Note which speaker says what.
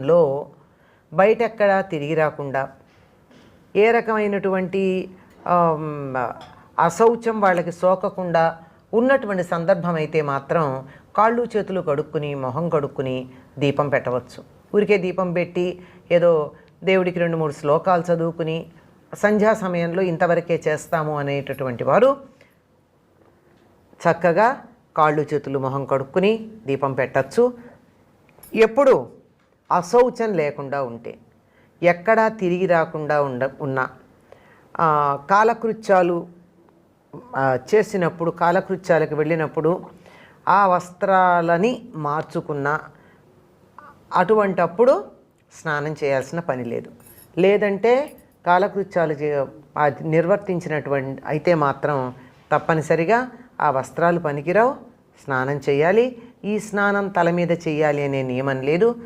Speaker 1: లో బయటెక్కడా తిరిగి రాకుండా ఏ రకమైనటువంటి అశౌచం వాళ్ళకి సోకకుండా ఉన్నటువంటి సందర్భం అయితే మాత్రం కాళ్ళు చేతులు కడుక్కుని మొహం కడుక్కుని దీపం పెట్టవచ్చు. ఊరికే దీపం పెట్టి ఏదో దేవుడికి రెండు మూడు శ్లోకాలు చదువుకుని సంధ్యా సమయంలో ఇంతవరకే చేస్తాము అనేటటువంటి వారు చక్కగా కాళ్ళు చేతులు మొహం కడుక్కుని దీపం పెట్టచ్చు. ఎప్పుడు అశౌచం లేకుండా ఉంటే ఎక్కడా తిరిగి రాకుండా ఉండ ఉన్న కాలకృత్యాలు చేసినప్పుడు కాలకృత్యాలకు వెళ్ళినప్పుడు ఆ వస్త్రాలని మార్చుకున్న అటువంటప్పుడు స్నానం చేయాల్సిన పని లేదు. లేదంటే కాలకృత్యాలు చే- అది నిర్వర్తించినటువంటి అయితే మాత్రం తప్పనిసరిగా ఆ వస్త్రాలు పనికిరావు. స్నానం చేయాలి. ఈ స్నానం తల మీద చేయాలి అనే నియమం లేదు.